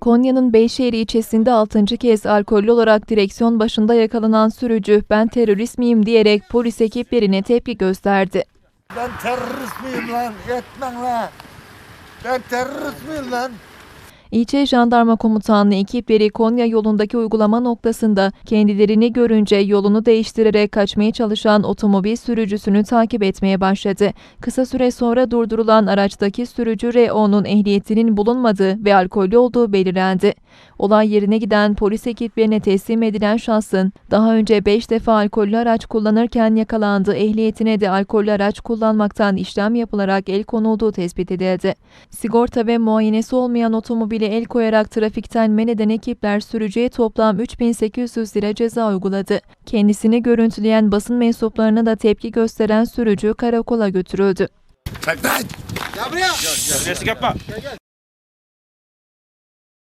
Konya'nın Beyşehir ilçesinde 6. kez alkollü olarak direksiyon başında yakalanan sürücü ben terörist miyim diyerek polis ekiplerine tepki gösterdi. Ben terörist miyim lan? Yetmen lan. Ben terörist miyim lan? İlçe Jandarma Komutanlığı ekipleri Konya yolundaki uygulama noktasında kendilerini görünce yolunu değiştirerek kaçmaya çalışan otomobil sürücüsünü takip etmeye başladı. Kısa süre sonra durdurulan araçtaki sürücü R.O.'nun ehliyetinin bulunmadığı ve alkollü olduğu belirlendi. Olay yerine giden polis ekiplerine teslim edilen şahsın daha önce 5 defa alkollü araç kullanırken yakalandığı ehliyetine de alkollü araç kullanmaktan işlem yapılarak el konulduğu tespit edildi. Sigorta ve muayenesi olmayan otomobile el koyarak trafikten men eden ekipler sürücüye toplam 3800 lira ceza uyguladı. Kendisini görüntüleyen basın mensuplarına da tepki gösteren sürücü karakola götürüldü. Çek lan. Gel buraya. Terbiyesizlik yapma.